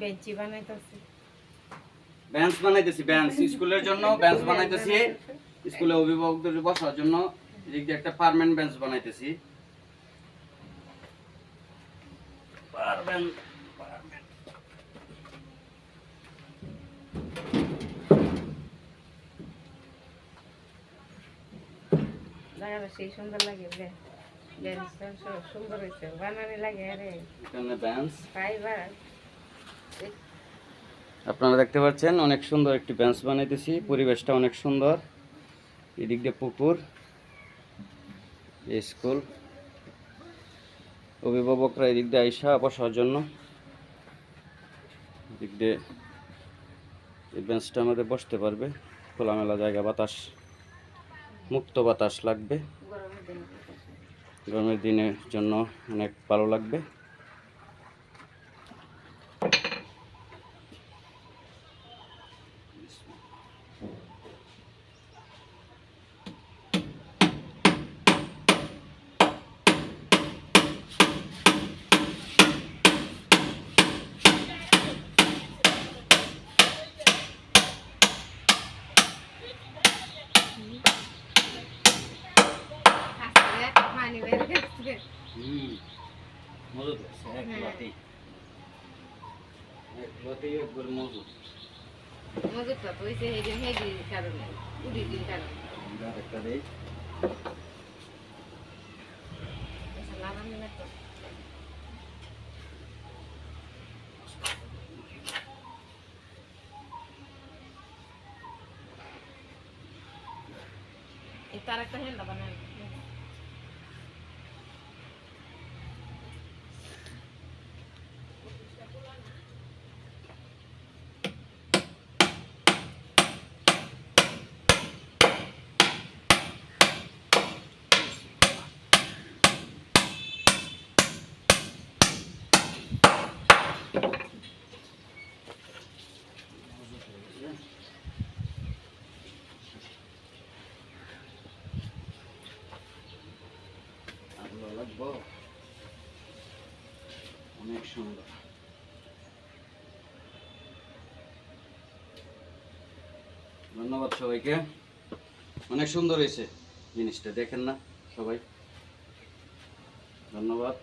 বেঞ্চি বানাইতেছি। বেঞ্চ বানাইতেছি বেঞ্চ। স্কুলের জন্য বেঞ্চ বানাইতেছি। স্কুলে অভিভাবকদের বসার জন্য এদিক দিয়ে একটা পার্মানেন্ট বেঞ্চ বানাইতেছি। জায়গাটা সেই সুন্দর লাগে বে বেঞ্চটা সব সুন্দর হয়েছে বানানি লাগে বেঞ্চ ফাইবার। আপনারা দেখতে পাচ্ছেন, অনেক সুন্দর একটি বেঞ্চ বানাইতেছি, পরিবেশটা অনেক সুন্দর। এদিক দিয়ে পুকুর স্কুল অভিভাবকরা এদিক দিয়ে আইসা বসার জন্য। এদিক দিয়ে এই বেঞ্চটা আমাদের বসতে পারবে। খোলামেলা জায়গা, বাতাস, মুক্ত বাতাস লাগবে। গরমের দিনের জন্য অনেক ভালো লাগবে। হুম। মজুদ আছে এক হ্যাঁ। লাতেই এক লাতেই একবার মজুদ। মজুরটা তো হয়েছে হেডি হেডির কারণে উড়ি দিন কারণে একটা দেই। লাগানো না তো তার একটা হেল্লা বানান। ভালো অনেক সুন্দর ধন্যবাদ সবাইকে। অনেক সুন্দর হয়েছে জিনিসটা দেখেন না সবাই। ধন্যবাদ।